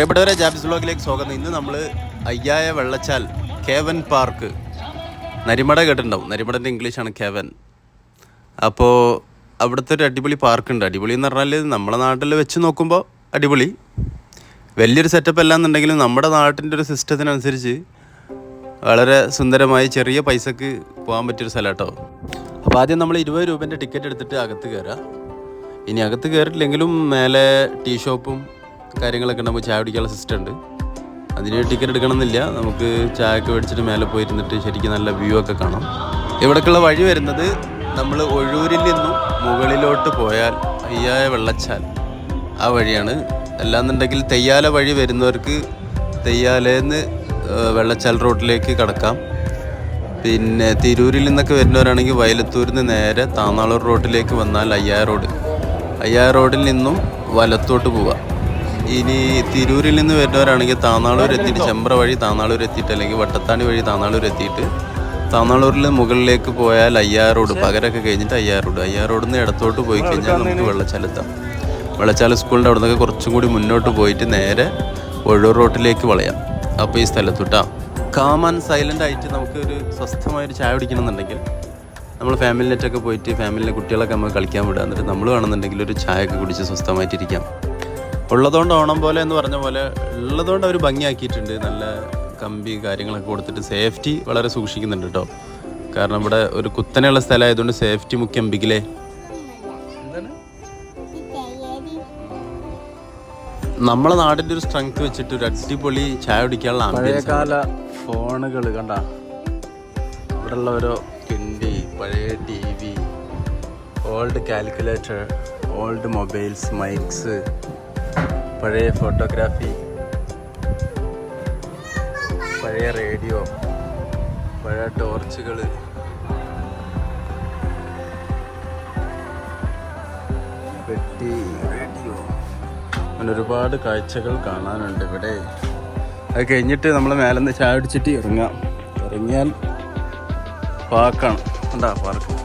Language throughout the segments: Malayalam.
പ്രിയപ്പെട്ടവരെ ജാബിസ് ബ്ലോഗിലേക്ക് സ്വാഗതം. ഇന്ന് നമ്മൾ അയ്യായ വെള്ളച്ചാൽ കേവൻ പാർക്ക് നരിമട കേട്ടിട്ടുണ്ടാവും. നരിമടന്റെ ഇംഗ്ലീഷാണ് കേവൻ. അപ്പോൾ അവിടുത്തെ ഒരു അടിപൊളി പാർക്കുണ്ട്. അടിപൊളി എന്ന് പറഞ്ഞാൽ നമ്മുടെ നാട്ടിൽ വെച്ച് നോക്കുമ്പോൾ അടിപൊളി. വലിയൊരു സെറ്റപ്പ് അല്ല എന്നുണ്ടെങ്കിലും നമ്മുടെ നാട്ടിന്റെ ഒരു സിസ്റ്റത്തിനനുസരിച്ച് വളരെ സുന്ദരമായി ചെറിയ പൈസക്ക് പോകാൻ പറ്റിയൊരു സ്ഥലം കേട്ടോ അപ്പോൾ ആദ്യം നമ്മൾ ഇരുപത് രൂപേന്റെ ടിക്കറ്റ് എടുത്തിട്ട് അകത്ത് കയറാം ഇനി അകത്ത് കയറിയില്ലെങ്കിലും മേലെ ടീ ഷോപ്പും കാര്യങ്ങളൊക്കെ ഉണ്ടാകുമ്പോൾ ചായ കുടിക്കാനുള്ള സിസ്റ്റം ഉണ്ട്. അതിന് ടിക്കറ്റ് എടുക്കണമെന്നില്ല. നമുക്ക് ചായ ഒക്കെ മേടിച്ചിട്ട് മേലെ പോയിരുന്നിട്ട് ശരിക്കും നല്ല വ്യൂ ഒക്കെ കാണാം. ഇവിടേക്കുള്ള വഴി വരുന്നത് നമ്മൾ ഒഴൂരിൽ നിന്നും മുകളിലോട്ട് പോയാൽ അയ്യായ വെള്ളച്ചാൽ. ആ വഴിയാണ്. അല്ലാന്നുണ്ടെങ്കിൽ തെയ്യാല വഴി വരുന്നവർക്ക് തെയ്യാലേന്ന് വെള്ളച്ചാൽ റോഡിലേക്ക് കടക്കാം. പിന്നെ തിരൂരിൽ നിന്നൊക്കെ വരുന്നവരാണെങ്കിൽ വയലത്തൂരിൽ നിന്ന് നേരെ താന്നാളൂർ റോഡിലേക്ക് വന്നാൽ അയ്യായ റോഡ്. അയ്യായ റോഡിൽ നിന്നും വലത്തോട്ട് പോവാം. ഇനി തിരൂരിൽ നിന്ന് വരുന്നവരാണെങ്കിൽ താന്നാളൂർ എത്തിയിട്ട് ചെമ്പ്ര വഴി താന്നാളൂർ എത്തിയിട്ട് അല്ലെങ്കിൽ വട്ടത്താണി വഴി താന്നാളൂർ എത്തിയിട്ട് താന്നാളൂരിൽ മുകളിലേക്ക് പോയാൽ അയ്യാർ റോഡ് പകരമൊക്കെ കഴിഞ്ഞിട്ട് അയ്യാർ റോഡ്. അയ്യാർ റോഡിൽ നിന്ന് ഇടത്തോട്ട് പോയി കഴിഞ്ഞാൽ നമുക്ക് വെള്ളച്ചാലെത്താം. വെള്ളച്ചാല സ്കൂളിന്റെ അവിടെ നിന്നൊക്കെ കുറച്ചും കൂടി മുന്നോട്ട് പോയിട്ട് നേരെ ഒഴൂർ റോട്ടിലേക്ക് വളയാം. അപ്പോൾ ഈ സ്ഥലത്തുട്ടാ കാമൻ സൈലന്റ് ആയിട്ട് നമുക്ക് ഒരു സ്വസ്ഥമായൊരു ചായ കുടിക്കണമെന്നുണ്ടെങ്കിൽ നമ്മൾ ഫാമിലി നെറ്റൊക്കെ പോയിട്ട് ഫാമിലിയിലെ കുട്ടികളൊക്കെ നമുക്ക് കളിക്കാൻ വിടുക എന്നിട്ട് നമ്മൾ വേണമെന്നുണ്ടെങ്കിൽ ഒരു ചായ ഒക്കെ കുടിച്ച് സ്വസ്ഥമായിട്ടിരിക്കാം. ഉള്ളതുകൊണ്ട് ഓണം പോലെ എന്ന് പറഞ്ഞ പോലെ ഉള്ളതുകൊണ്ട് അവർ ഭംഗിയാക്കിയിട്ടുണ്ട്. നല്ല കമ്പി കാര്യങ്ങളൊക്കെ കൊടുത്തിട്ട് സേഫ്റ്റി വളരെ സൂക്ഷിക്കുന്നുണ്ട് കേട്ടോ. കാരണം ഇവിടെ ഒരു കുത്തനെയുള്ള സ്ഥലമായതുകൊണ്ട് സേഫ്റ്റി മുഖ്യം ബിഗിലേ നമ്മളെ നാടിന്റെ ഒരു സ്ട്രെങ്ത് വെച്ചിട്ട് ഒരു അടിപൊളി ചായ കുടിക്കാനുള്ള ഫോണുകൾ കണ്ട. ഇവിടെ ഉള്ള ഓരോ കിണ്ടി പഴയ T V old calculator old mobiles mics പഴയ ഫോട്ടോഗ്രാഫി പഴയ റേഡിയോ പഴയ ടോർച്ചുകൾ പെട്ടി റേഡിയോ. അങ്ങനെ ഒരുപാട് കാഴ്ചകൾ കാണാനുണ്ട് ഇവിടെ. അത് കഴിഞ്ഞിട്ട് നമ്മൾ മേലെന്ന് ചായ അടിച്ചിട്ട് ഇറങ്ങാം. ഇറങ്ങിയാൽ പാർക്കാണ്. എന്താ പാർക്ക്.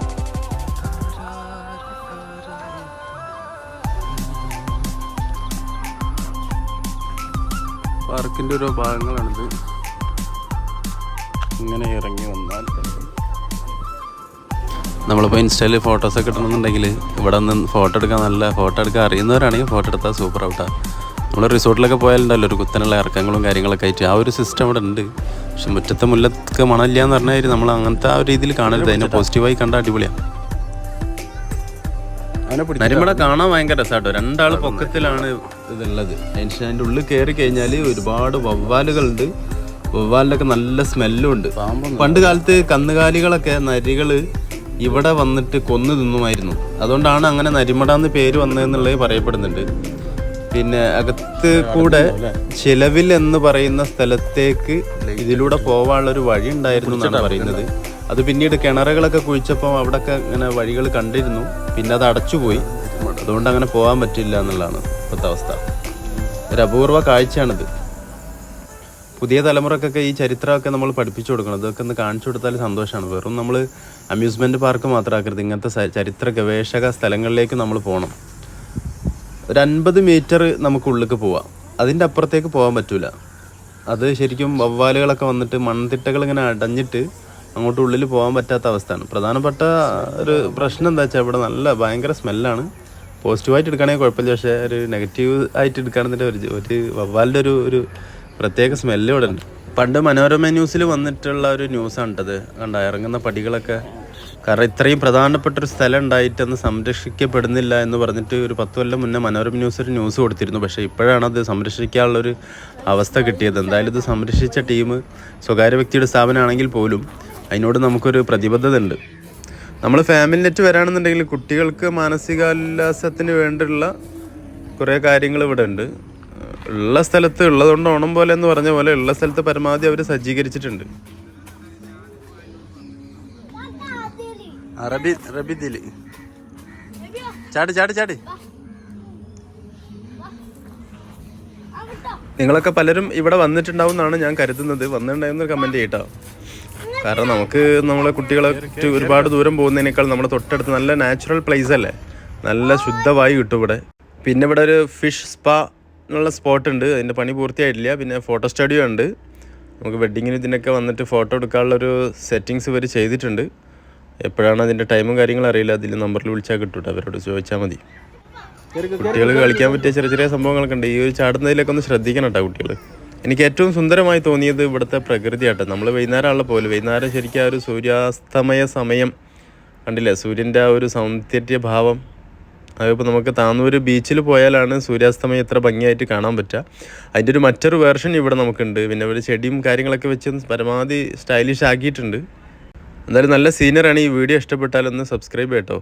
പാർക്കിന്റെ ഓരോ ഭാഗങ്ങളാണിത്. ഇങ്ങനെ ഇറങ്ങി വന്നാൽ നമ്മളിപ്പോൾ ഇൻസ്റ്റയിൽ ഫോട്ടോസൊക്കെ കിട്ടണമെന്നുണ്ടെങ്കിൽ ഇവിടെ നിന്ന് ഫോട്ടോ എടുക്കാൻ നല്ല ഫോട്ടോ എടുക്കാൻ അറിയുന്നവരാണെങ്കിൽ ഫോട്ടോ എടുത്താൽ സൂപ്പർ ഔട്ടാണ് നമ്മൾ റിസോർട്ടിലൊക്കെ പോയാലുണ്ടല്ലോ ഒരു കുത്തനുള്ള ഇറക്കങ്ങളും കാര്യങ്ങളൊക്കെ ആയിട്ട്. ആ ഒരു സിസ്റ്റം അവിടെ ഉണ്ട്. പക്ഷെ മുറ്റത്തെ മുല്ലക്ക് മണമില്ല എന്ന് പറഞ്ഞാൽ നമ്മൾ അങ്ങനത്തെ ആ ഒരു രീതിയിൽ കാണരുത്. അതിനെ പോസിറ്റീവായി കണ്ട അടിപൊളിയാണ് നരിമട കാണാൻ ഭയങ്കര രസമാട്ടോ രണ്ടാൾ പൊക്കത്തിലാണ് ഇതുള്ളത്. അതിന്റെ ഉള്ളിൽ കയറി കഴിഞ്ഞാൽ ഒരുപാട് വവ്വാലുകളുണ്ട്. വവ്വാലിലൊക്കെ നല്ല സ്മെല്ലും ഉണ്ട്. പണ്ട് കാലത്ത് കന്നുകാലികളൊക്കെ നരികൾ ഇവിടെ വന്നിട്ട് കൊന്നു തിന്നുമായിരുന്നു. അതുകൊണ്ടാണ് അങ്ങനെ നരിമട എന്ന് പേര് വന്നതെന്നുള്ളത് പറയപ്പെടുന്നുണ്ട്. പിന്നെ അകത്ത് കൂടെ ചിലവിൽ എന്ന് പറയുന്ന സ്ഥലത്തേക്ക് ഇതിലൂടെ പോവാനുള്ള ഒരു വഴി ഉണ്ടായിരുന്നു എന്നാണ് പറയുന്നത് അത് പിന്നീട് കിണറുകളൊക്കെ കുഴിച്ചപ്പോൾ അവിടെയൊക്കെ ഇങ്ങനെ വഴികൾ കണ്ടിരുന്നു. പിന്നെ അത് അടച്ചുപോയി. അതുകൊണ്ട് അങ്ങനെ പോകാൻ പറ്റില്ല എന്നുള്ളതാണ് ഇപ്പോഴത്തെ അവസ്ഥ. ഒരു അപൂർവ കാഴ്ചയാണിത്. പുതിയ തലമുറക്കൊക്കെ ഈ ചരിത്രമൊക്കെ നമ്മൾ പഠിപ്പിച്ചു കൊടുക്കണം. ഇതൊക്കെ ഒന്ന് കാണിച്ചു കൊടുത്താൽ സന്തോഷമാണ്. വെറും നമ്മൾ അമ്യൂസ്മെന്റ് പാർക്ക് മാത്രമാക്കരുത്. ഇങ്ങനത്തെ ചരിത്ര ഗവേഷക സ്ഥലങ്ങളിലേക്ക് നമ്മൾ പോകണം. ഒരു അൻപത് മീറ്റർ നമുക്ക് ഉള്ളിലേക്ക് പോവാം. അതിന്റെ അപ്പുറത്തേക്ക് പോകാൻ പറ്റില്ല അത് ശരിക്കും വവ്വാലുകളൊക്കെ വന്നിട്ട് മൺതിട്ടകൾ ഇങ്ങനെ അടഞ്ഞിട്ട് അങ്ങോട്ട് ഉള്ളിൽ പോകാൻ പറ്റാത്ത അവസ്ഥയാണ്. പ്രധാനപ്പെട്ട ഒരു പ്രശ്നം എന്താ വെച്ചാൽ ഇവിടെ നല്ല ഭയങ്കര സ്മെല്ലാണ്. പോസിറ്റീവായിട്ട് എടുക്കുകയാണെങ്കിൽ കുഴപ്പമില്ല. പക്ഷേ ഒരു നെഗറ്റീവ് ആയിട്ട് എടുക്കുകയാണെന്നിട്ട് ഒരു ഒരു വവ്വാലിന്റെ ഒരു ഒരു പ്രത്യേക സ്മെല്ല് ഇവിടെ ഉണ്ട്. പണ്ട് മനോരമ ന്യൂസിൽ വന്നിട്ടുള്ള ഒരു ന്യൂസാണ് കേട്ടത്. കണ്ട? ഇറങ്ങുന്ന പടികളൊക്കെ. കാരണം ഇത്രയും പ്രധാനപ്പെട്ട ഒരു സ്ഥലം ഉണ്ടായിട്ടൊന്ന് സംരക്ഷിക്കപ്പെടുന്നില്ല എന്ന് പറഞ്ഞിട്ട് ഒരു പത്ത് കൊല്ലം മുന്നേ മനോരമ ന്യൂസ് ഒരു ന്യൂസ് കൊടുത്തിരുന്നു. പക്ഷേ ഇപ്പോഴാണ് അത് സംരക്ഷിക്കാനുള്ളൊരു അവസ്ഥ കിട്ടിയത്. എന്തായാലും ഇത് സംരക്ഷിച്ച ടീം സ്വകാര്യ വ്യക്തിയുടെ സ്ഥാപനമാണെങ്കിൽ പോലും അതിനോട് നമുക്കൊരു പ്രതിബദ്ധത ഉണ്ട് നമ്മൾ ഫാമിലി നെറ്റ് വരാണെന്നുണ്ടെങ്കിൽ കുട്ടികൾക്ക് മാനസികാല്ലാസത്തിന് വേണ്ടിയുള്ള കുറേ കാര്യങ്ങൾ ഇവിടെ ഉണ്ട്. ഉള്ള സ്ഥലത്ത് ഉള്ളതുകൊണ്ട് ഓണം പോലെ എന്ന് പറഞ്ഞ പോലെ ഉള്ള സ്ഥലത്ത് പരമാവധി അവർ സജ്ജീകരിച്ചിട്ടുണ്ട്. റബി റബി ദിൽ. ചാടി ചാടി ചാടി. നിങ്ങളൊക്കെ പലരും ഇവിടെ വന്നിട്ടുണ്ടാവും എന്നാണ് ഞാൻ കരുതുന്നത്. വന്നിട്ടുണ്ടായിരുന്ന കമന്റ് ചെയ്യട്ടോ കാരണം നമുക്ക് നമ്മളെ കുട്ടികളെ ഒരുപാട് ദൂരം പോകുന്നതിനേക്കാൾ നമ്മുടെ തൊട്ടടുത്ത് നല്ല നാച്ചുറൽ പ്ലേസ് അല്ലേ? നല്ല ശുദ്ധവായു കിട്ടും ഇവിടെ. പിന്നെ ഇവിടെ ഒരു ഫിഷ് സ്പാ എന്നുള്ള സ്പോട്ട് ഉണ്ട്. അതിന്റെ പണി പൂർത്തിയായിട്ടില്ല. പിന്നെ ഫോട്ടോ സ്റ്റുഡിയോ ഉണ്ട്. നമുക്ക് വെഡ്ഡിങ്ങിന് ഇതിനൊക്കെ വന്നിട്ട് ഫോട്ടോ എടുക്കാനുള്ളൊരു സെറ്റിങ്സ് ഇവർ ചെയ്തിട്ടുണ്ട്. എപ്പോഴാണ് അതിന്റെ ടൈമും കാര്യങ്ങളും അറിയില്ല. അതിൽ നമ്പറിൽ വിളിച്ചാൽ കിട്ടൂട്ടോ. അവരോട് ചോദിച്ചാൽ മതി. കുട്ടികൾ കളിക്കാൻ പറ്റിയ ചെറിയ ചെറിയ സംഭവങ്ങളൊക്കെ ഉണ്ട്. ഈ ഒരു ചാടുന്നതിലൊക്കെ ഒന്ന് ശ്രദ്ധിക്കണം കേട്ടോ കുട്ടികൾ എനിക്ക് ഏറ്റവും സുന്ദരമായി തോന്നിയത് ഇവിടുത്തെ പ്രകൃതിയാട്ടോ. നമ്മൾ വൈകുന്നേരമുള്ള പോലെ വൈകുന്നേരം ശരിക്കും ആ ഒരു സൂര്യാസ്തമയ സമയം കണ്ടില്ലേ? സൂര്യന്റെ ആ ഒരു സൗന്ദര്യ ഭാവം. അതിപ്പോൾ നമുക്ക് താന്നൂർ ബീച്ചിൽ പോയാലാണ് സൂര്യാസ്തമയം ഇത്ര ഭംഗിയായിട്ട് കാണാൻ പറ്റുക. അതിന്റെ ഒരു മറ്റൊരു വേർഷൻ ഇവിടെ നമുക്കുണ്ട്. പിന്നെ ഒരു ചെടിയും കാര്യങ്ങളൊക്കെ വെച്ച് പരമാവധി സ്റ്റൈലിഷ് ആക്കിയിട്ടുണ്ട്. എന്തായാലും നല്ല സീനറാണ് ഈ വീഡിയോ. ഇഷ്ടപ്പെട്ടാലൊന്ന് സബ്സ്ക്രൈബ് ചെയ്യട്ടോ